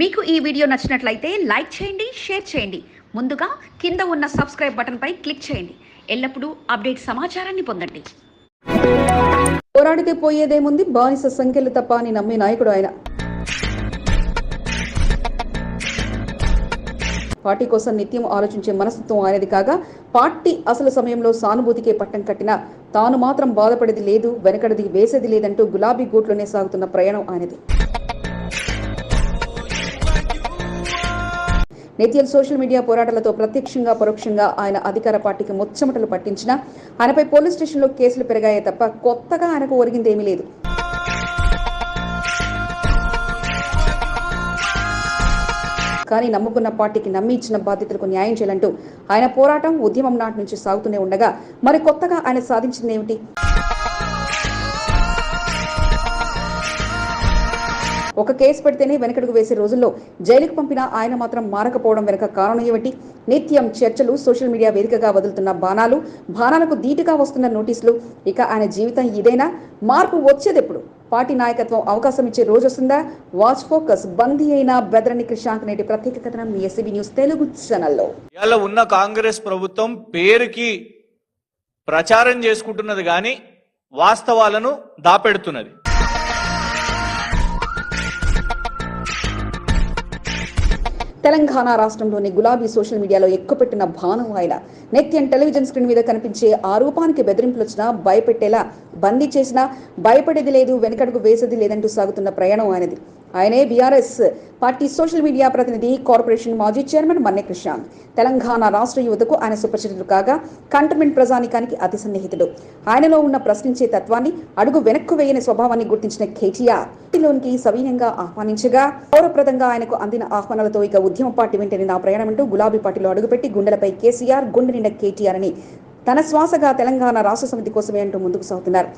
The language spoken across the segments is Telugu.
మీకు ఈ వీడియో నచ్చినట్లయితే లైక్ చేయండి షేర్ చేయండి. ముందుగా కింద ఉన్న సబ్స్క్రైబ్ బటన్పై క్లిక్ చేయండి. ఎల్లప్పుడూ అప్డేట్ సమాచారాన్ని పొందండి. పోరాడితే పోయేదేముంది బానిస సంఖ్యలు తప్ప అని నమ్మే నాయకుడు ఆయన. పార్టీ కోసం నిత్యం ఆలోచించే మనస్తత్వం ఆయనది కాగా పార్టీ అసలు సమయంలో సానుభూతికే పట్టం కట్టిన తాను మాత్రం బాధపడేది లేదు వెనకడిది వేసేది లేదంటూ గులాబీ గూట్లోనే సాగుతున్న ప్రయాణం ఆయనది. నిత్యం సోషల్ మీడియా పోరాటాలతో ప్రత్యక్షంగా పరోక్షంగా ఆయన అధికార పార్టీకి ముచ్చమటలు పట్టించిన ఆయనపై పోలీస్ స్టేషన్లో కేసులు పెరిగాయే తప్ప కొత్తగా ఆయనకు ఒరిగిందేమీ లేదు. కానీ నమ్ముకున్న పార్టీకి నమ్మి ఇచ్చిన బాధ్యతలకు న్యాయం చేయాలంటూ ఆయన పోరాటం ఉద్యమం నాటి నుంచి సాగుతూనే ఉండగా మరి కొత్తగా ఆయన సాధించింది ఒక కేసు పెడితేనే వెనకడుగు వేసే రోజుల్లో జైలుకు పంపిన ఆయన మాత్రం మారకపోవడం వెనుక కారణం ఏమిటి? నిత్యం చర్చలు సోషల్ మీడియా వేదికగా వదులుతున్న బాణాలు బాణాలకు ధీటుగా వస్తున్న నోటీసులు. ఇక ఆయన జీవితం ఇదేనా? మార్పు వచ్చేదెప్పుడు? పార్టీ నాయకత్వం అవకాశం ఇచ్చే రోజు వస్తుందా? వాచ్ ఫోకస్ బందీ అయిన బెదరని కృషాంక్ నేటి ప్రత్యేక కథనం మీ ఎస్సీబీ న్యూస్ తెలుగు ఛానల్లో. ఇవాళ ఉన్న కాంగ్రెస్ ప్రభుత్వం పేరుకి ప్రచారం చేసుకుంటున్నది కానీ వాస్తవాలను దాపెడుతున్నది. తెలంగాణ రాష్ట్రంలోని గులాబీ సోషల్ మీడియాలో ఎక్కుపెట్టిన భానం ఆయన నిత్యం టెలివిజన్ స్క్రీన్ మీద కనిపించే ఆ రూపానికి బెదిరింపులు వచ్చినా భయపెట్టేలా బందీ చేసినా భయపడేది లేదు వెనకడుగు వేసేది లేదంటూ సాగుతున్న ప్రయాణం ఆయనది. ఆయనే బీఆర్ఎస్ పార్టీ సోషల్ మీడియా ప్రతినిధి కార్పొరేషన్ మాజీ చైర్మన్ మన్నె కృష్ణాంత్. తెలంగాణ రాష్ట్ర యువతకు ఆయన సుపరిచితుడు కాగా కంటోన్మెంట్ ప్రజానికానికి అతి సన్నిహితుడు. ఆయనలో ఉన్న ప్రశ్నించే తత్వాన్ని అడుగు వెనక్కు వేయని స్వభావాన్ని గుర్తించిన కేటీఆర్ పార్టీలోనికి సవీనంగా ఆహ్వానించగా గౌరవప్రదంగా ఆయనకు అందిన ఆహ్వానాలతో ఇక ఉద్యమ పార్టీ వెంటనే నా ప్రయాణమంటూ గులాబీ పార్టీలో అడుగుపెట్టి గుండెలపై కేసీఆర్ గుండె నిండా కేటీఆర్ అని తన శ్వాసగా తెలంగాణ రాష్ట్ర సమితి కోసమే అంటూ ముందుకు సాగుతున్నారు.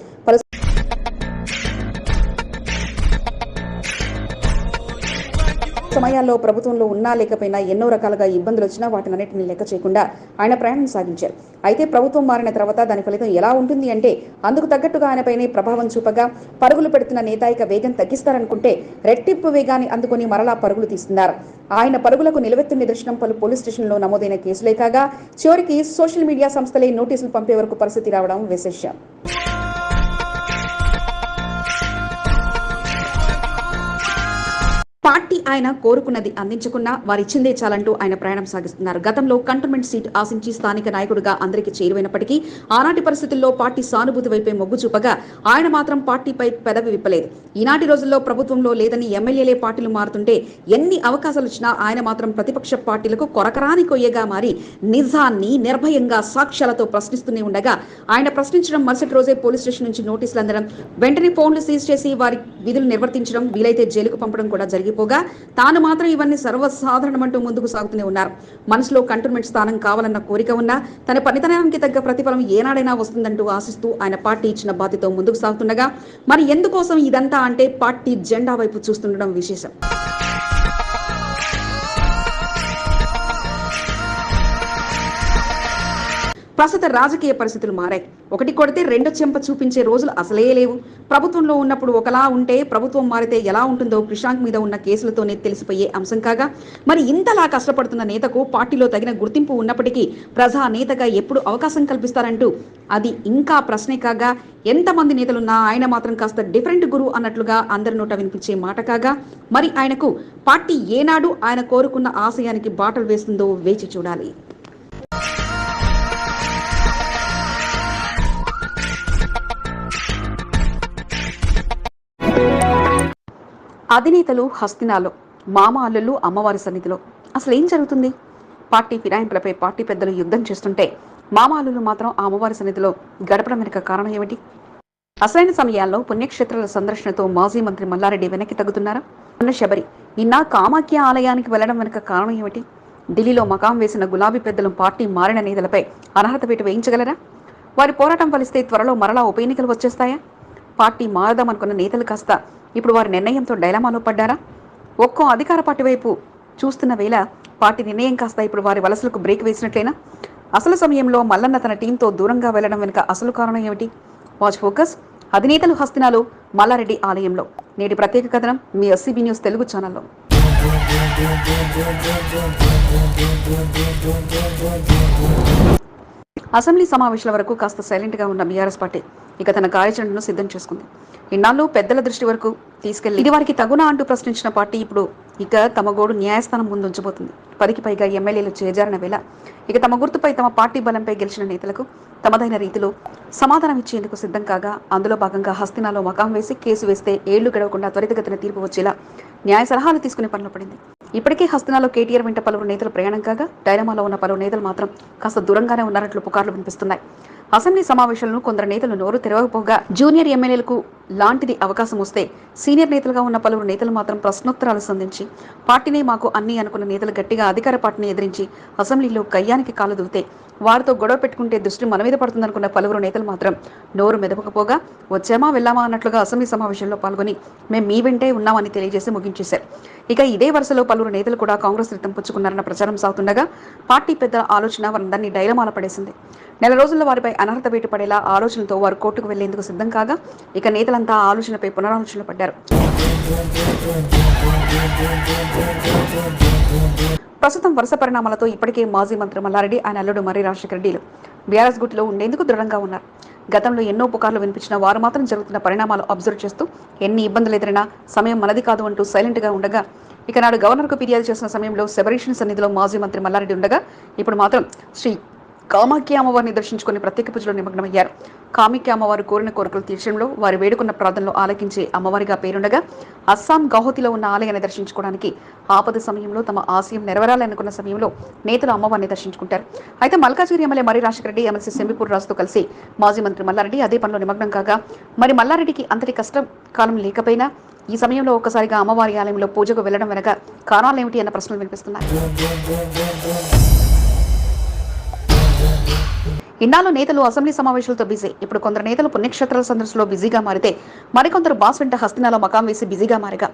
సమయాల్లో ప్రభుత్వంలో ఉన్నా లేకపోయినా ఎన్నో రకాలుగా ఇబ్బందులు వచ్చినా వాటినన్నిటిని లెక్క చేయకుండా ఆయన ప్రయాణం సాగించారు. అయితే ప్రభుత్వం మారిన తర్వాత దాని ఫలితం ఎలా ఉంటుంది అంటే అందుకు తగ్గట్టుగా ఆయనపైనే ప్రభావం చూపగా పరుగులు పెడుతున్న నేతాయిక వేగం తగ్గిస్తారనుకుంటే రెట్టింపు వేగాన్ని అందుకొని మరలా పరుగులు తీస్తున్నారు. ఆయన పరుగులకు నిలవెత్తు నిదర్శనం పలు పోలీస్ స్టేషన్లో నమోదైన కేసులే కాగా చివరికి సోషల్ మీడియా సంస్థలే నోటీసులు పంపే వరకు పరిస్థితి రావడం విశేషం. పార్టీ ఆయన కోరుకున్నది అందించకున్నా వారిచ్చిందే చాలంటూ ఆయన ప్రయాణం సాగిస్తున్నారు. గతంలో కంటోన్మెంట్ సీట్ ఆశించి స్థానిక నాయకుడిగా అందరికీ చేరువైనప్పటికీ ఆనాటి పరిస్థితుల్లో పార్టీ సానుభూతి వైపే మొగ్గు చూపగా ఆయన మాత్రం పార్టీపై పెదవి విప్పలేదు. ఈనాటి రోజుల్లో ప్రభుత్వంలో లేదని ఎమ్మెల్యేలే పార్టీలు మారుతుంటే ఎన్ని అవకాశాలు వచ్చినా ఆయన మాత్రం ప్రతిపక్ష పార్టీలకు కొరకరాని కొయ్యగా మారి నిజాన్ని నిర్భయంగా సాక్ష్యాలతో ప్రశ్నిస్తూనే ఉండగా ఆయన ప్రశ్నించడం మరుసటి రోజే పోలీస్ స్టేషన్ నుంచి నోటీసులు అందడం వెంటనే ఫోన్లు సీజ్ చేసి వారి విధులు నిర్వర్తించడం వీలైతే జైలుకు పంపడం కూడా జరిగిపోగా తాను మాత్రం ఇవన్నీ సర్వసాధారణమంటూ ముందుకు సాగుతూనే ఉన్నారు. మనసులో కంటోన్మెంట్ స్థానం కావాలన్న కోరిక ఉన్నా తన పనితనానికి తగ్గ ప్రతిఫలం ఏనాడైనా వస్తుందంటూ ఆశిస్తూ ఆయన పార్టీ ఇచ్చిన బాధ్యతో ముందుకు సాగుతుండగా మరి ఎందుకోసం ఇదంతా అంటే పార్టీ జెండా వైపు చూస్తుండడం విశేషం. ప్రస్తుత రాజకీయ పరిస్థితులు మారాయి. ఒకటి కొడితే రెండో చెంప చూపించే రోజులు అసలే లేవు. ప్రభుత్వంలో ఉన్నప్పుడు ఒకలా ఉంటే ప్రభుత్వం మారితే ఎలా ఉంటుందో కృషాంక్ మీద ఉన్న కేసులతోనే తెలిసిపోయే అంశం కాగా మరి ఇంతలా కష్టపడుతున్న నేతకు పార్టీలో తగిన గుర్తింపు ఉన్నప్పటికీ ప్రజా నేతగా ఎప్పుడు అవకాశం కల్పిస్తారంటూ అది ఇంకా ప్రశ్నే కాగా ఎంతమంది నేతలున్నా ఆయన మాత్రం కాస్త డిఫరెంట్ గురువు అన్నట్లుగా అందరి నోట వినిపించే మాట కాగా మరి ఆయనకు పార్టీ ఏనాడు ఆయన కోరుకున్న ఆశయానికి బాటలు వేస్తుందో వేచి చూడాలి. అధినేతలు హస్తినాలో మామ అల్లుళ్ళు అమ్మవారి సన్నిధిలో. అసలు ఏం జరుగుతుంది? పార్టీ ఫిరాయింపులపై పార్టీ పెద్దలు యుద్ధం చేస్తుంటే మామ అల్లులు మాత్రం ఆ అమ్మవారి సన్నిధిలో గడపడం వెనుక కారణం ఏమిటి? అసలైన సమయాల్లో పుణ్యక్షేత్రాల సందర్శనతో మాజీ మంత్రి మల్లారెడ్డి వెనక్కి తగ్గుతున్నారా? అన్న శబరి నిన్న కామాఖ్య ఆలయానికి వెళ్ళడం వెనుక కారణం ఏమిటి? ఢిల్లీలో మకాం వేసిన గులాబీ పెద్దలు పార్టీ మారిన నేతలపై అనర్హత వేటు వేయించగలరా? వారి పోరాటం ఫలిస్తే త్వరలో మరలా ఉప ఎన్నికలు వచ్చేస్తాయా? పార్టీ మారదామనుకున్న నేతలు కాస్త ఇప్పుడు వారి నిర్ణయంతో డైలమాలో పడ్డారా? ఒక్కో అధికార పార్టీ వైపు చూస్తున్న వేళ పార్టీ నిర్ణయం కాస్త ఇప్పుడు వారి వలసలకు బ్రేక్ వేసినట్లేనా? అసలు సమయంలో మల్లన్న తన టీంతో దూరంగా వెళ్ళడం వెనుక అసలు కారణం ఏమిటి? వాచ్ ఫోకస్ అధినేతలు హస్తినాలు మల్లారెడ్డి ఆలయంలో. నేటి ప్రత్యేక కథనం మీ ఎస్సీబీ న్యూస్ తెలుగు ఛానల్లో. అసెంబ్లీ సమావేశాల వరకు కాస్త సైలెంట్గా ఉన్న బీఆర్ఎస్ పార్టీ ఇక తన కార్యాచరణను సిద్ధం చేసుకుంది. ఇన్నాళ్ళు పెద్దల దృష్టి వరకు తీసుకెళ్ళి ఇది వారికి తగునా అంటూ ప్రశ్నించిన పార్టీ ఇప్పుడు ఇక తమ గోడు న్యాయస్థానం ముందు ఉంచబోతుంది. పదికి పైగా ఎమ్మెల్యేలు చేజారిన వేళ ఇక తమ గుర్తుపై తమ పార్టీ బలంపై గెలిచిన నేతలకు తమదైన రీతిలో సమాధానం ఇచ్చేందుకు సిద్ధం కాగా అందులో భాగంగా హస్తినాలో మకాం వేసి కేసు వేస్తే ఏళ్ళు గడవకుండా త్వరితగతిన తీర్పు వచ్చేలా న్యాయ సలహాలు తీసుకునే పనిలో పడింది. ఇప్పటికే హస్తనాలో కేటీఆర్ వెంట పలువురు నేతలు ప్రయాణం కాగా డైనమాలో ఉన్న పలువురు నేతలు మాత్రం కాస్త దూరంగానే ఉన్నారట్లు పుకార్లు వినిపిస్తున్నాయి. అసెంబ్లీ సమావేశాలను కొందరు నేతలు నోరు తెరవకపోగా జూనియర్ ఎమ్మెల్యేలకు లాంటిది అవకాశం వస్తే సీనియర్ నేతలుగా ఉన్న పలువురు నేతలు మాత్రం ప్రశ్నోత్తరాలు సంధించి పార్టీనే మాకు అన్ని అనుకున్న నేతలు గట్టిగా అధికార పార్టీని ఎదిరించి అసెంబ్లీలో కయ్యానికి కాలు దూతే వారితో గొడవ పెట్టుకుంటే దృష్టి మన మీద పడుతుందనుకున్న పలువురు నేతలు మాత్రం నోరు మెదపకపోగా వచ్చామా వెళ్ళామా అన్నట్లుగా అసెంబ్లీ సమావేశంలో పాల్గొని మేము మీ వెంటే ఉన్నామని తెలియజేసి ముగించేశారు. ఇక ఇదే వరుసలో పలువురు నేతలు కూడా కాంగ్రెస్ రితం పుచ్చుకున్నారన్న ప్రచారం సాగుతుండగా పార్టీ పెద్దల ఆలోచన వారందరినీ డైలమాల పడేసింది. నెల రోజుల్లో వారిపై అనర్హత వేటు పడేలా ఆలోచనతో వారు కోర్టుకు వెళ్ళేందుకు సిద్ధం కాగా ఇక నేతలంతా ఆలోచనపై పునరాలోచన పడ్డారు. ప్రస్తుతం వరుస పరిణామాలతో ఇప్పటికే మాజీ మంత్రి మల్లారెడ్డి ఆయన అల్లుడు మర్రి రాజశేఖర రెడ్డిలు బీఆర్ఎస్ గుట్టులో ఉండేందుకు దృఢంగా ఉన్నారు. గతంలో ఎన్నో పుకార్లు వినిపించిన వారు మాత్రం జరుగుతున్న పరిణామాలు అబ్జర్వ్ చేస్తూ ఎన్ని ఇబ్బందులు ఎదురైనా సమయం మనది కాదు అంటూ సైలెంట్గా ఉండగా ఇక నాడు గవర్నర్కు ఫిర్యాదు చేసిన సమయంలో సెబరేషన్ సన్నిధిలో మాజీ మంత్రి మల్లారెడ్డి ఉండగా ఇప్పుడు మాత్రం శ్రీ కామాఖ్య అమ్మవారిని దర్శించుకుని ప్రత్యేక పూజలో నిమగ్నమయ్యారు. కామాఖ్య అమ్మవారు కోరిన కోరికలు తీర్చడంలో వారు వేడుకున్న ప్రార్థనలో ఆలకించే అమ్మవారిగా పేరుండగా అస్సాం గౌహతిలో ఉన్న ఆలయాన్ని దర్శించుకోవడానికి ఆపద సమయంలో తమ ఆశయం నెరవేరాలనుకున్న సమయంలో నేతలు అమ్మవారిని దర్శించుకుంటారు. అయితే మల్కాజ్గిరి ఎమ్మెల్యే మరి రాజశేఖర రెడ్డి ఎమ్మెల్సీ సెంబిపూర్ రాజుతో కలిసి మాజీ మంత్రి మల్లారెడ్డి అదే పనిలో నిమగ్నం కాగా మరి మల్లారెడ్డికి అంతటి కష్టం కాలం లేకపోయినా ఈ సమయంలో ఒక్కసారిగా అమ్మవారి ఆలయంలో పూజకు వెళ్ళడం వెనక కారణాలేమిటి అన్న ప్రశ్నలు వినిపిస్తున్నాయి. ఇన్నాళ్ళు నేతలు అసెంబ్లీ సమావేశాలతో బిజీ. ఇప్పుడు కొందరు నేతలు పుణ్యక్షేత్రాల సందర్శనలో బిజీగా మారితే మరికొందరు బాస్ వెంట హస్తినాలో మకాం వేసి బిజీగా మారగా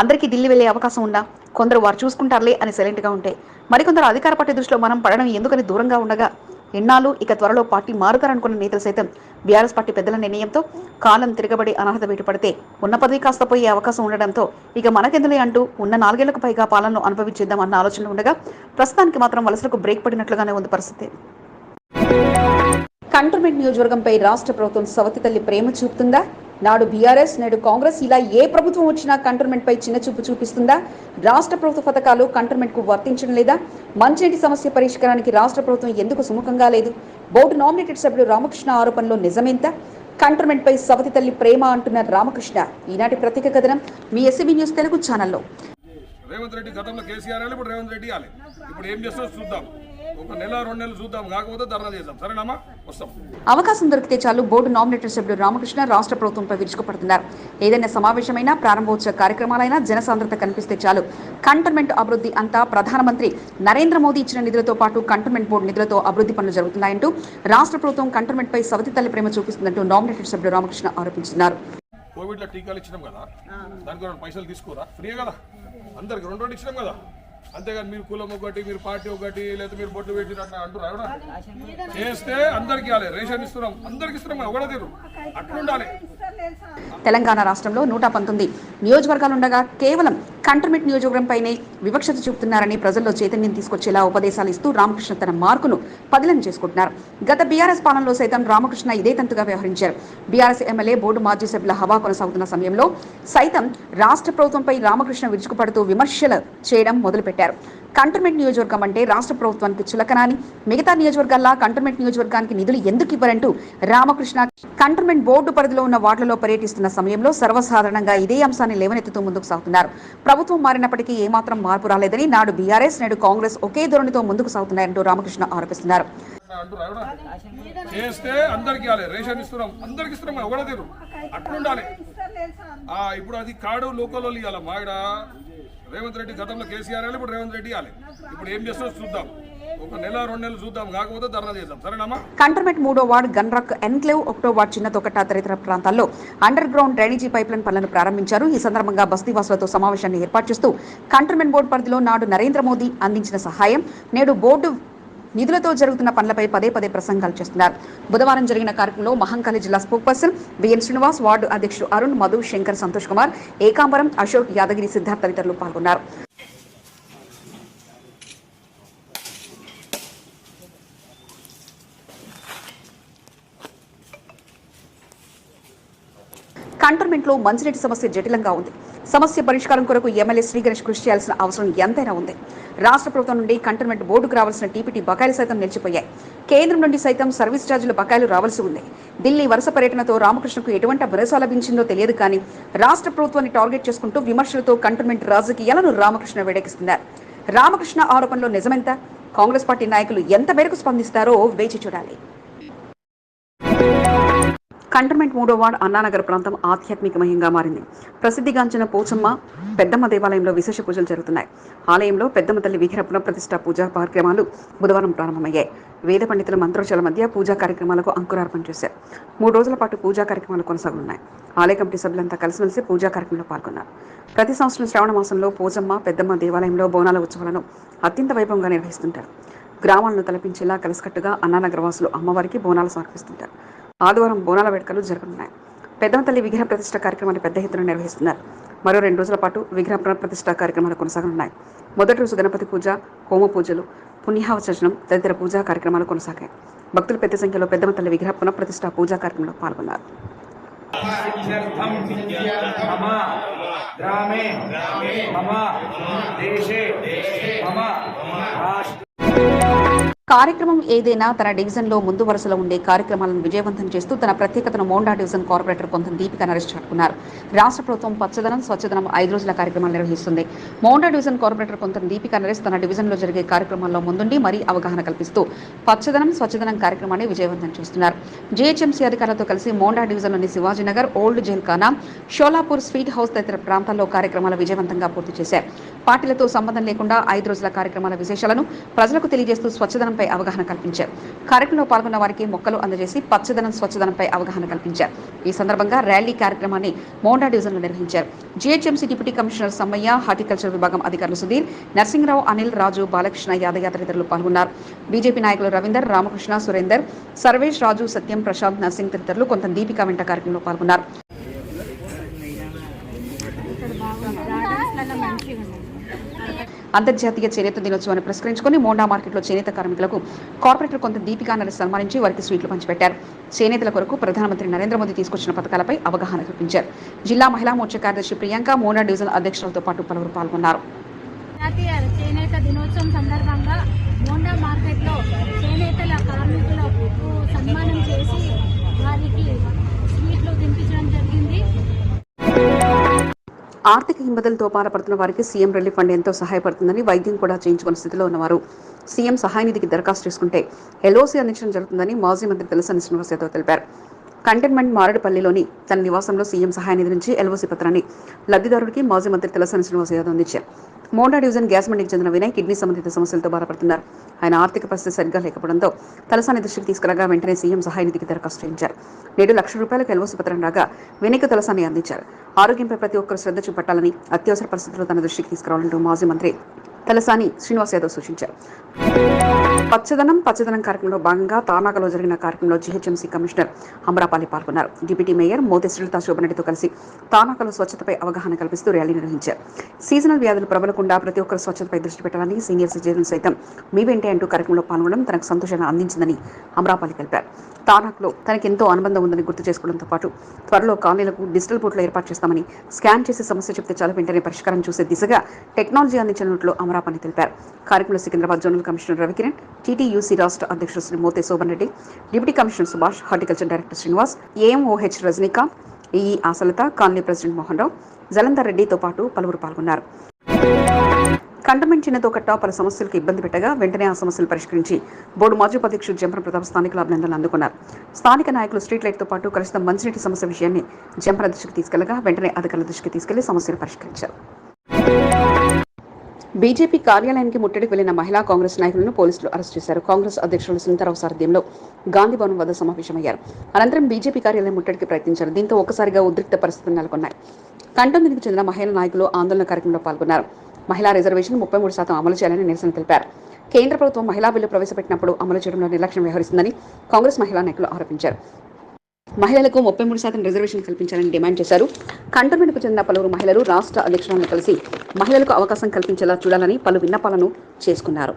అందరికీ ఢిల్లీ వెళ్ళే అవకాశం ఉన్నా కొందరు వారు చూసుకుంటారులే అని సైలెంట్గా ఉంటే మరికొందరు అధికార పార్టీ దృష్టిలో మనం పడడం ఎందుకని దూరంగా ఉండగా ఇన్నాళ్ళు ఇక త్వరలో పార్టీ మారుతారనుకున్న నేతలు సైతం బీఆర్ఎస్ పార్టీ పెద్దల నిర్ణయంతో కాలం తిరగబడి అనర్హత బయటపడితే ఉన్న పదవి కాస్త పోయే అవకాశం ఉండడంతో ఇక మనకెందులే అంటూ ఉన్న నాలుగేళ్ళకు పైగా పాలనను అనుభవించేద్దాం అన్న ఆలోచనలు ఉండగా ప్రస్తుతానికి మాత్రం వలసలకు బ్రేక్ పడినట్లుగానే ఉంది పరిస్థితి. కంటోన్మెంట్ నియోజకవర్గంపై రాష్ట్ర ప్రభుత్వం సవతి తల్లి ప్రేమ చూపుతుందా? నాడు బీఆర్ఎస్ నేడు కాంగ్రెస్ ఇలా ఏ ప్రభుత్వం వచ్చినా కంటోన్మెంట్ పై చిన్న చూపు చూపిస్తుందా? రాష్ట్ర ప్రభుత్వ పథకాలు కంటోన్మెంట్కు వర్తించడం లేదా? మంచినీటి సమస్య పరిష్కారానికి రాష్ట్ర ప్రభుత్వం ఎందుకు సుముఖంగా లేదు? బోర్డు నామినేటెడ్ సభ్యుడు రామకృష్ణ ఆరోపణలో నిజమెంత? కంటోన్మెంట్ పై సవతి తల్లి ప్రేమ అంటున్న రామకృష్ణ ఈనాటి ప్రత్యేక కథనం మీ ఎస్సీబీ న్యూస్ తెలుగు ఛానల్లో. రేవంత్ రెడ్డి గతంలో కేసీఆర్ ఇప్పుడు రేవంత్ రెడ్డి ఇప్పుడు ఏం చేస్తారో చూద్దాం. ఒక నెల రెండు నెలలు చూద్దాం. కాకపోతే ధర్నా చేద్దాం. సరేనమ్మా? వస్తాం. అవకాశం దొరికితే చాలు బోర్డు నామినేటెడ్ సభ్యుడు రామకృష్ణ రాష్ట్ర ప్రభుత్వంపై విరుచుకుపడుతున్నారు. ఏదైనా సమావేశమైనా ప్రారంభోత్సవ కార్యక్రమాలైనా జనసాంద్రత కనిపిస్తే చాలు. కంటోన్మెంట్ అభివృద్ధి అంతా ప్రధానమంత్రి నరేంద్ర మోదీ ఇచ్చిన నిధులతో పాటు కంటోన్మెంట్ బోర్డు నిధులతో అభివృద్ధి పనులు జరుగుతున్నాయంటూ రాష్ట్ర ప్రభుత్వం కంటోన్మెంట్ పై సవతి తల్లి ప్రేమ చూపిస్తుందంటూ నామినేటెడ్ సభ్యుడు రామకృష్ణ ఆరోపించున్నారు. కోవిడ్లో టీకాలు ఇచ్చినాం కదా. దానికి పైసలు తీసుకోరా? ఫ్రీ కదా. అందరికి రెండు రెండు ఇచ్చినాం కదా. అంతేగాని మీరు కులం ఒకటి మీరు పార్టీ ఒకటి లేదా మీరు బొట్టు పెట్టి అట్లా అంటారు ఎవడా చేస్తే అందరికి ఇవ్వాలి రేషన్ ఇస్తున్నాం అందరికి ఇస్తున్నాం ఒకటే తీరు. అట్లా ఉండాలి. తెలంగాణ రాష్ట్రంలో నూట పంతొమ్మిది నియోజకవర్గాలుండగా కేవలం కంటర్మెంట్ నియోజకవర్గంపైనే వివక్షత చూపుతున్నారని ప్రజల్లో చైతన్యం తీసుకొచ్చేలా ఉపదేశాలు ఇస్తూ రామకృష్ణ తన మార్కును పదిలం చేసుకుంటున్నారు. గత బీఆర్ఎస్ పాలనలో సైతం రామకృష్ణ ఇదే తంతుగా వ్యవహరించారు. బీఆర్ఎస్ ఎమ్మెల్యే బోర్డు మాజీ సభ్యుల హవా కొనసాగుతున్న సమయంలో సైతం రాష్ట్ర ప్రభుత్వంపై రామకృష్ణ విరుచుకుపడుతూ విమర్శలు చేయడం మొదలుపెట్టారు. కంటోన్మెంట్ నియోజకవర్గం అంటే రాష్ట్ర ప్రభుత్వానికి చులకనాని మిగతా నియోజకవర్గాల్లో కంటోన్మెంట్ నియోజకవర్గానికి నిధులు ఎందుకు ఇవ్వరంటూ రామకృష్ణ కంటోన్మెంట్ బోర్డు పరిధిలో ఉన్న వార్డులలో పర్యటిస్తున్న సమయంలో సర్వసాధారణంగా ఇదే అంశాన్ని లేవనెత్తుతూ ముందుకు సాగుతున్నారు. ప్రభుత్వం మారినప్పటికీ ఏమాత్రం మార్పు రాలేదని నాడు బీఆర్ఎస్ నేడు కాంగ్రెస్ ఒకే ధోరణితో ముందుకు సాగుతున్నాయంటూ రామకృష్ణ ఆరోపిస్తున్నారు. చేస్తే అందరికి రేషన్ ఇస్తున్నాం. అందరికి ఇస్తున్నాం. ఒకటే అట్లా ఉండాలి ఇప్పుడు అది కాడు లోకల్ వాళ్ళు ఇవ్వాలి మాగడ రేవంత్ రెడ్డి గతంలో కేసీఆర్ అని ఇప్పుడు రేవంత్ రెడ్డి ఇవ్వాలి. ఇప్పుడు ఏం చేస్తారో చూద్దాం. ఒక నెల రెండు నెలలు చూద్దాం. కాకపోతే ధర్నా చేద్దాం. సరేనమ్మా? మూడో వార్డ్ గన్రక్ ఎన్క్లేవ్ ఒకటో వార్డ్ చిన్న తొకట తదితర ప్రాంతాల్లో అండర్ గ్రౌండ్ డ్రైనేజీ పైప్లైన్ పనులను ప్రారంభించారు. ఈ సందర్భంగా బస్తీవాసులతో సమావేశాన్ని ఏర్పాటు చేస్తూ కంటర్మెంట్ బోర్డు పరిధిలో నాడు నరేంద్ర మోదీ అందించిన సహాయం నేడు బోర్డు నిధులతో జరుగుతున్న పనులపై పదే పదే ప్రసంగాలు చేస్తున్నారు. బుధవారం జరిగిన కార్యక్రమంలో మహంకాళి జిల్లా spokesperson V N Srinivas ward అధ్యక్షుడు అరుణ్ మధు శంకర్ సంతోష్ కుమార్ ఏకాంబరం అశోక్ యాదగిరి సిద్ధార్థ తదితరులు పాల్గొన్నారు. కంటోన్మెంట్లో మంచినీటి సమస్య జటిలంగా ఉంది. సమస్య పరిష్కారం కొరకు ఎమ్మెల్యే శ్రీ గణేష్ కృషి చేయాల్సిన అవసరం ఎంతైనా ఉంది. రాష్ట్ర ప్రభుత్వం నుండి కంటోన్మెంట్ బోర్డుకు రావాల్సిన టీపీటీ బకాయిలు సైతం నిలిచిపోయాయి. కేంద్రం నుండి సైతం సర్వీస్ ఛార్జీల బకాయిలు రావాల్సి ఉంది. ఢిల్లీ వరుస పర్యటనతో రామకృష్ణకు ఎటువంటి భరోసా లభించిందో తెలియదు కానీ రాష్ట్ర ప్రభుత్వాన్ని టార్గెట్ చేసుకుంటూ విమర్శలతో కంటోన్మెంట్ రాజకీయాలను రామకృష్ణ వేడెకిస్తున్నారు రామకృష్ణ ఆరోపణలో నిజమెంత? కాంగ్రెస్ పార్టీ నాయకులు ఎంత మేరకు స్పందిస్తారో వేచి చూడాలి. కంటర్మెంట్ మూడో వార్డ్ అన్నానగర్ ప్రాంతం ఆధ్యాత్మికమయంగా మారింది. ప్రసిద్ధిగాంచిన పోచమ్మ పెద్దమ్మ దేవాలయంలో విశేష పూజలు జరుగుతున్నాయి. ఆలయంలో పెద్దమ్మ తల్లి విగ్రహ పునఃప్రతిష్ఠ పూజా కార్యక్రమాలు బుధవారం ప్రారంభమయ్యాయి. వేద పండితుల మంత్రోచాల మధ్య పూజా కార్యక్రమాలకు అంకురార్పణ చేశారు. మూడు రోజుల పాటు పూజా కార్యక్రమాలు కొనసాగనున్నాయి. ఆలయ కమిటీ సభ్యులంతా కలిసిమెలిసి పూజా కార్యక్రమంలో పాల్గొన్నారు. ప్రతి సంవత్సరం శ్రావణ మాసంలో పోచమ్మ పెద్దమ్మ దేవాలయంలో బోనాల ఉత్సవాలను అత్యంత వైభవంగా నిర్వహిస్తుంటారు. గ్రామాలను తలపించేలా కలిసికట్టుగా అన్నానగర వాసులు అమ్మవారికి బోనాలు సమర్పిస్తుంటారు. ఆదివారం బోనాల వేడుకలు జరగనున్నాయి. పెద్దమతల్లి విగ్రహ ప్రతిష్ట కార్యక్రమాన్ని పెద్ద ఎత్తున నిర్వహిస్తున్నారు. మరో రెండు రోజుల పాటు విగ్రహ ప్రతిష్ట కార్యక్రమాలు కొనసాగనున్నాయి. మొదటి రోజు గణపతి పూజ హోమ పూజలు పుణ్యావచనం తదితర పూజా కార్యక్రమాలు కొనసాగాయి. భక్తులు పెద్ద సంఖ్యలో పెద్దమతల్లి విగ్రహ పునఃప్రతిష్ట పూజా కార్యక్రమంలో పాల్గొన్నారు. కార్యక్రమం ఏదైనా తన డివిజన్లో ముందు వరుసలో ఉండే కార్యక్రమాలను విజయవంతం చేస్తూ తన ప్రత్యేకతను మోండా డివిజన్ కార్పొరేటర్ కొంత దీపిక నరేష్ చాటుకున్నారు రాష్ట్ర ప్రభుత్వం పచ్చదనం స్వచ్ఛదనం ఐదు రోజుల కార్యక్రమాలు నిర్వహిస్తుంది. మోండా డివిజన్ కార్పొరేటర్ కొంత దీపిక నరేష్ తన డివిజన్లో జరిగే కార్యక్రమాల్లో ముందుండి మరీ అవగాహన కల్పిస్తూ పచ్చదనం స్వచ్ఛదనం కార్యక్రమాన్ని విజయవంతం చేస్తున్నారు. జీహెచ్ఎంసీ అధికారులతో కలిసి మోండా డివిజన్లోని శివాజీనగర్ ఓల్డ్ జైల్ఖానా షోలాపూర్ స్వీట్ హౌస్ తదితర ప్రాంతాల్లో కార్యక్రమాలు విజయవంతంగా పూర్తి చేశారు. పార్టీలతో సంబంధం లేకుండా ఐదు రోజుల కార్యక్రమాల విశేషాలను ప్రజలకు తెలియజేస్తూ స్వచ్ఛదనంపై అవగాహన కల్పించారు. కార్యక్రమంలో పాల్గొన్న వారికి మొక్కలు అందజేసి పచ్చదనం స్వచ్ఛదనంపై అవగాహన కల్పించారు. ఈ సందర్భంగా ర్యాలీ కార్యక్రమాన్ని మోండా డివిజన్లో నిర్వహించారు. GHMC deputy commissioner Sammaiah horticulture విభాగం అధికారులు సుధీర్ నరసింహరావు అనిల్ రాజు బాలకృష్ణ యాదయ్య తదితరులు పాల్గొన్నారు. బీజేపీ నాయకులు రవీందర్ రామకృష్ణ సురేందర్ సర్వేష్ రాజు సత్యం ప్రశాంత్ నర్సింగ్ తదితరులు కొంత దీపిక వెంట కార్యక్రమంలో పాల్గొన్నారు. అంతర్జాతీయ చేనేత దినోత్సవాన్ని పురస్కరించుకుని మోండా మార్కెట్లో చేనేత కార్మికులకు కార్పొరేటర్ కొంత దీపికానని సన్మానించి వారికి స్వీట్లు పంచిపెట్టారు. చేనేతల కొరకు ప్రధానమంత్రి నరేంద్ర మోదీ తీసుకొచ్చిన పథకాలపై అవగాహన కల్పించారు. జిల్లా మహిళా మోర్చా కార్యదర్శి ప్రియాంక మోండా డివిజన్ అధ్యక్షులతో పాటు పలువురు పాల్గొన్నారు. జాతీయ చేనేత దినోత్సవం సందర్భంగా మోండా మార్కెట్లో చేనేతల కార్మికులకు సన్మానం చేసి వారికి ఆర్థిక ఇబ్బందులతో బాధపడుతున్న వారికి సీఎం రిలీఫ్ ఫండ్ ఎంతో సహాయపడుతుందని వైద్యం కూడా చేయించుకున్న స్థితిలో ఉన్నవారు. సీఎం సహాయ నిధికి దరఖాస్తు చేసుకుంటే ఎల్ఓసీ అందించడం జరుగుతుందని మాజీ మంత్రి తెలసాని శ్రీనివాస్ యాదవ్ తెలిపారు. కంటైన్మెంట్ మారేడుపల్లిలోని తన నివాసంలో సీఎం సహాయ నిధి నుంచి ఎల్ఓసీ పత్రాన్ని లబ్ధిదారుడికి మాజీ మంత్రి తెలసాని శ్రీనివాస్ యాదవ్ అందించారు. మోండా డివిజన్ గ్యాస్ మండికి చెందిన వినయ్ కిడ్నీ సంబంధిత సమస్యలతో బాధపడుతున్నారు. ఆయన ఆర్థిక పరిస్థితి సరిగ్గా లేకపోవడంతో తలసాని దృష్టికి తీసుకురాగా వెంటనే సీఎం సహాయ నిధికి దరఖాస్తు చేయించారు. నేడు లక్ష రూపాయలకు ఎల్వోసి పత్రం రాగా వినయ్కు తలసాని అందించారు. ఆరోగ్యంపై ప్రతి ఒక్కరు శ్రద్ధ చూపట్టాలని అత్యవసర పరిస్థితుల్లో తన దృష్టికి తీసుకురావాలంటూ మాజీ మంత్రి తలసాని శ్రీనివాస్ యాదవ్ సూచించారు. పచ్చదనం పచ్చదనం కార్యక్రమంలో భాగంగా తానాకలో జరిగిన కార్యక్రమంలో జీహెచ్ఎంసీ కమిషనర్ అమరాపాలి పాల్గొన్నారు. డిప్యూటీ మేయర్ మోతి శ్రీలత శోభనరెడ్డితో కలిసి తానాకలో స్వచ్ఛతపై అవగాహన కల్పిస్తూ ర్యాలీ నిర్వహించారు. సీజనల్ వ్యాధులు ప్రబలకుండా ప్రతి ఒక్కరు స్వచ్ఛతపై దృష్టి పెట్టాలని సీనియర్ సిటిజన్ సైతం మీ వెంటే అంటూ కార్యక్రమంలో పాల్గొనడం తనకు సంతోషాన్ని అందించిందని అమరాపాలి తెలిపారు. తానాక్లో తనకెంతో అనుబంధం ఉందని గుర్తు చేసుకోవడంతో పాటు త్వరలో కాలనీలకు డిజిటల్ బోర్డులు ఏర్పాటు చేస్తామని స్కాన్ చేసి సమస్య చెప్తే చాలు వెంటనే పరిష్కారం చూసే దిశగా టెక్నాలజీ అందించనున్నట్లు అమరాపని తెలిపారు. కార్యక్రమంలో Secunderabad zonal commissioner Ravikiran TTUC రాష్ట్ర అధ్యక్షుడు Shri Mothe Shobhan Reddy deputy commissioner Subhash horticulture director Srinivas AMOH Rajinikanth EE Asalatha colony president Mohan Rao Jalandhar రెడ్డితో పాటు పలువురు పాల్గొన్నారు. కంటమెంట్ చిన్నతో కట్ట పలు సమస్యలకు ఇబ్బంది పెట్టగా వెంటనే ఆ సమస్యలు పరిష్కరించి బోర్డు మాజీ ఉపాధ్యక్షుడు జంపన ప్రతాప్ స్థానికుల అభినందనలు అందుకున్నారు. స్థానిక నాయకులు స్ట్రీట్ లైట్తో పాటు కలిసిన మంచినీటి సమస్య విషయాన్ని జంపన దృష్టికి తీసుకెళ్ళగా వెంటనే అధికారుల దృష్టికి తీసుకెళ్ళి సమస్యను పరిష్కరించారు. బీజేపీ కార్యాలయానికి ముట్టడికి వెళ్ళిన మహిళా కాంగ్రెస్ నాయకులను పోలీసులు అరెస్ట్ చేశారు. కాంగ్రెస్ అధ్యక్షులు సునీతారావు సారథ్యంలో గాంధీభవన్ వద్ద సమావేశమయ్యారు. అనంతరం బీజేపీ కార్యాలయం ముట్టడికి ప్రయత్నించారు. దీంతో ఒక్కసారిగా ఉద్రిక్త పరిస్థితులు నెలకొన్నాయి. కంటోన్మెంట్కి చెందిన మహిళా నాయకులు ఆందోళన కార్యక్రమంలో పాల్గొన్నారు. మహిళా రిజర్వేషన్ ముప్పై మూడు శాతం అమలు చేయాలని నిరసన తెలిపారు. కేంద్ర ప్రభుత్వం మహిళా బిల్లు ప్రవేశపెట్టినప్పుడు అమలు చేయడంలో నిర్లక్ష్యం వ్యవహరిస్తుందని కాంగ్రెస్ మహిళా నాయకులు ఆరోపించారు. మహిళలకు ముప్పై మూడు శాతం రిజర్వేషన్ కల్పించాలని డిమాండ్ చేశారు. కంటోన్మెంట్కు చెందిన పలువురు మహిళలు రాష్ట్ర అధ్యక్షులను కలిసి మహిళలకు అవకాశం కల్పించేలా చూడాలని పలు విన్నపాలను చేసుకున్నారు.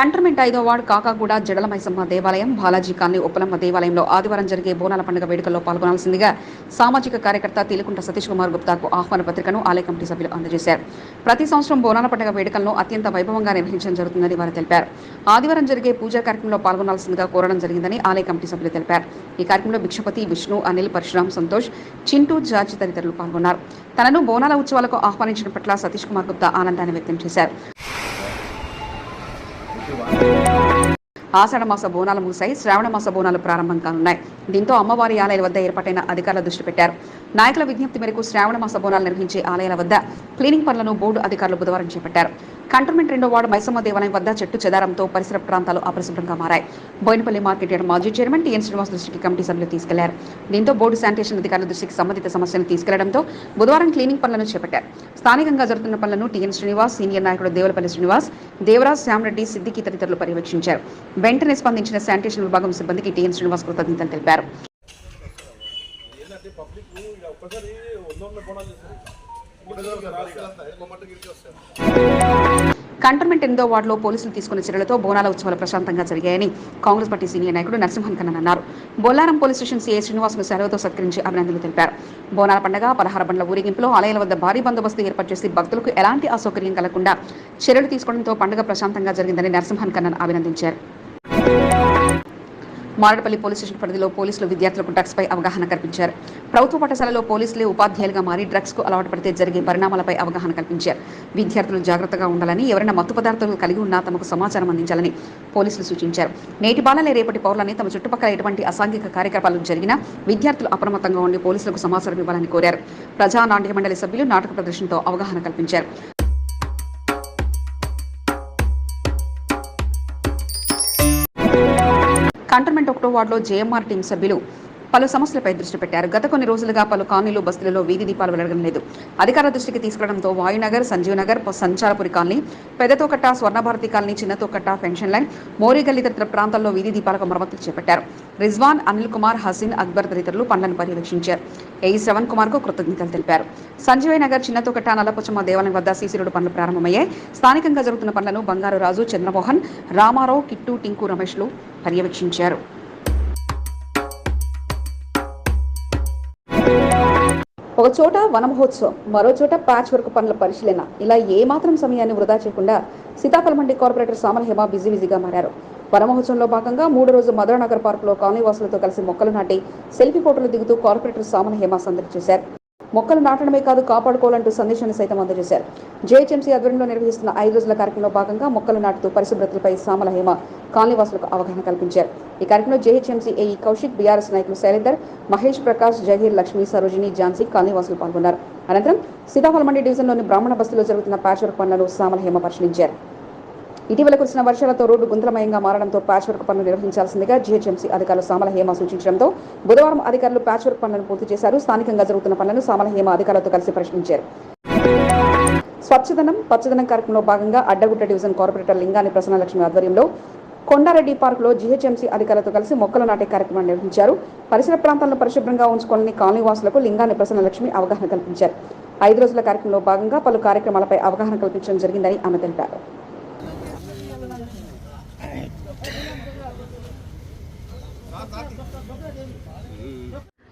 కంటర్మెంట్ ఐదో వార్డు కాకాగూడ జడల మైసమ్మ దేవాలయం బాలాజీ కాలనీ ఉప్పలమ్మ దేవాలయంలో ఆదివారం జరిగే బోనాల పండుగ వేడుకల్లో పాల్గొనాల్సిందిగా సామాజిక కార్యకర్త తీలుకుంట సతీష్ కుమార్ గుప్తాకు ఆహ్వాన పత్రికను ఆలయ కమిటీ సభ్యులు అందజేశారు. ప్రతి సంవత్సరం బోనాల పండుగ వేడుకలను అత్యంత వైభవంగా నిర్వహించడం జరుగుతుందని వారు తెలిపారు. ఆదివారం జరిగే పూజా కార్యక్రమంలో పాల్గొనాల్సిందిగా కోరడం జరిగిందని ఆలయ కమిటీ సభ్యులు తెలిపారు. ఈ కార్యక్రమంలో భిక్షపతి విష్ణు అనిల్ పరశురామ్ సంతోష్ చింటూ జార్జి తదితరులు పాల్గొన్నారు. తనను బోనాల ఉత్సవాలకు ఆహ్వానించిన పట్ల సతీష్ కుమార్ గుప్తా ఆనందాన్ని వ్యక్తం చేశారు. ఆషాఢమాస బోనాలు ముగిశాయి. శ్రావణమాస బోనాలు ప్రారంభం కానున్నాయి. దీంతో అమ్మవారి ఆలయాల వద్ద ఏర్పాటైన అధికారుల దృష్టి పెట్టారు. నాయకుల విజ్ఞప్తి మేరకు శ్రావణమాస బోనాలు నిర్వహించే ఆలయాల వద్ద క్లీనింగ్ పనులను బోర్డు అధికారులు బుధవారం చేపట్టారు. కంటోన్మెంట్ రెండో వార్డు మైసమ్మ దేవాలయం వద్ద చెట్టు చెదారంతో పరిసర ప్రాంతాలు అపరిశుభ్రంగా మారాయి. బోయినపల్లి మార్కెట్ యార్డ్ మాజీ చైర్మన్ టీఎన్ శ్రీనివాస్ దృష్టికి కమిటీ సభ్యులు తీసుకెళ్ళారు. దీంతో బోర్డు శానిటేషన్ అధికారుల దృష్టికి సంబంధిత సమస్యను తీసుకెళ్ళడంతో బుధవారం క్లీనింగ్ పనులను చేపట్టారు. స్థానికంగా జరుగుతున్న పనులను టీఎన్ శ్రీనివాస్ సీనియర్ నాయకుడు దేవులపల్లి శ్రీనివాస్ దేవరాజ్ శ్యామరెడ్డి సిద్దికి తదితరులు పర్యవేక్షించారు. వెంటనే స్పందించిన శానిటేషన్ విభాగం సిబ్బందికి టీఎన్ శ్రీనివాస్ కృతజ్ఞతలు తెలిపారు. కంటోన్మెంట్ ఎనిమిదో వార్డులో పోలీసులు తీసుకున్న చర్యలతో బోనాల ఉత్సవాలు ప్రశాంతంగా జరిగాయని కాంగ్రెస్ పార్టీ సీనియర్ నాయకుడు నరసింహన్ కన్నన్ అన్నారు. బొల్లారం పోలీస్ స్టేషన్ సీఏ శ్రీనివాస్ను సెలవుతో సత్కరించి అభినందనలు తెలిపారు. బోనాల పండగ పలహార బండ్ల ఊరేగింపులో ఆలయాల వద్ద భారీ బందోబస్తు ఏర్పాటు చేసి భక్తులకు ఎలాంటి అసౌకర్యం కలగకుండా చర్యలు తీసుకోవడంతో పండుగ ప్రశాంతంగా జరిగిందని నరసింహన్ కన్నన్ అభినందించారు. మారడపల్లి పోలీస్ స్టేషన్ పరిధిలో పోలీసులు విద్యార్థులకు డ్రగ్స్ పై అవగాహన కల్పించారు. ప్రభుత్వ పాఠశాలలో పోలీసులే ఉపాధ్యాయులుగా మారి డ్రగ్స్కు అలవాటు పడితే జరిగే పరిణామాలపై అవగాహన కల్పించారు. విద్యార్థులు జాగ్రత్తగా ఉండాలని ఎవరైనా మత్తు పదార్థాలు కలిగి ఉన్నా తమకు సమాచారం అందించాలని పోలీసులు సూచించారు. నేటి బాలలే రేపటి పౌరులని తమ చుట్టుపక్కల ఎటువంటి అసాంఘిక కార్యకలాపాలు జరిగినా విద్యార్థులు అప్రమత్తంగా ఉండి పోలీసులకు సమాచారం ఇవ్వాలని కోరారు. ప్రజా నాట్య మండలి సభ్యులు నాటక ప్రదర్శనతో అవగాహన కల్పించారు. కంటర్మెంట్ ఒకటో వార్డులో జేఎంఆర్ టీం సభ్యులు పలు సమస్యలపై దృష్టి పెట్టారు. గత కొన్ని రోజులుగా పలు కాలనీలు బస్తీలలో వీధి దీపాలు వెలగడం లేదు. అధికార దృష్టికి తీసుకురావడంతో Vayunagar Sanjeev Nagar Sancharapuri colony Peddathokatta Swarnabharathi colony Chinnathokatta pension line Morigalli తదితర ప్రాంతాల్లో వీధి దీపాలకు మరమ్మతులు చేపట్టారు. రిజ్వాన్ అనిల్ కుమార్ హసీన్ అక్బర్ తదితరులు పనులను పర్యవేక్షించారు. ఏ శ్రవణ్ కుమార్కు కృతజ్ఞతలు తెలిపారు. సంజయ్ నగర్ చిన్నతోకట్ట నల్లపుచ్చమ్మ దేవాలయం వద్ద సీసీరుడు పనులు ప్రారంభమయ్యాయి. స్థానికంగా జరుగుతున్న పనులను బంగారు రాజు చంద్రమోహన్ రామారావు కిట్టు టింకు రమేష్లు పర్యవేక్షించారు. ఒక చోట వన మహోత్సవం మరో చోట ప్యాచ్ వర్క్ పనుల పరిశీలన. ఇలా ఏమాత్రం సమయాన్ని వృధా చేయకుండా సీతాఫలం మండి కార్పొరేటర్ సామల హేమ బిజీ బిజీగా మారారు. వనమహోత్సవంలో భాగంగా మూడు రోజు మధురనగర్ పార్కులో కాలనీవాసులతో కలిసి మొక్కలు నాటి సెల్ఫీ ఫోటోలు దిగుతూ కార్పొరేటర్ సామల హేమ సందడి చేశారు. మొక్కలు నాటడమే కాదు కాపాడుకోవాలంటూ సందేశాన్ని సైతం అందజేశారు. జేహెచ్ఎంసీ ఆధ్వర్యంలో నిర్వహిస్తున్న ఐదు రోజుల కార్యక్రమంలో భాగంగా మొక్కలు నాటుతూ పరిశుభ్రతలపై సామల హేమ కాలనీవాసులకు అవగాహన కల్పించారు. ఈ కార్యక్రమంలో జేహెచ్ఎంసీ ఏఈ కౌశిక్ బీఆర్ఎస్ నాయకులు శైలేందర్ మహేష్ ప్రకాష్ జహీర్ లక్ష్మి సరోజిని ఝాన్సీ కాలనీవాసులు పాల్గొన్నారు. అనంతరం సీతాఫలమండి డివిజన్లోని బ్రాహ్మణ బస్సులో జరుగుతున్న ప్యాచ్ వర్క్ పనులను సామల హేమ పరిశీలించారు. ఇటీవల కురిసిన వర్షాలతో రోడ్డు గుంతలమయంగా మారడంతో ప్యాచ్ వర్క్ పనులు నిర్వహించాల్సిందిగా జీహెచ్ఎంసీ అధికారులు సామల హేమ సూచించడంతో బుధవారం అధికారులు ప్యాచ్ వర్క్ పనులను పూర్తి చేశారు. స్థానికంగా జరుగుతున్న పనులను సామల హేమ అధికారులతో కలిసి పరిశీలించారు స్వచ్ఛదనం పచ్చదనం కార్యక్రమంలో భాగంగా అడ్డగుట్ట డివిజన్ కార్పొరేటర్ లింగాని ప్రసన్నలక్ష్మి ఆధ్వర్యంలో కొండారెడ్డి పార్కులో జీహెచ్ఎంసీ అధికారులతో కలిసి మొక్కలు నాటే కార్యక్రమాన్ని నిర్వహించారు. పరిసర ప్రాంతాలను పరిశుభ్రంగా ఉంచుకోవాలని కాలనీ వాసులకు లింగాని ప్రసన్నలక్ష్మి అవగాహన కల్పించారు. ఐదు రోజుల కార్యక్రమంలో భాగంగా పలు కార్యక్రమాలపై అవగాహన కల్పించడం జరిగిందని ఆమె తెలిపారు.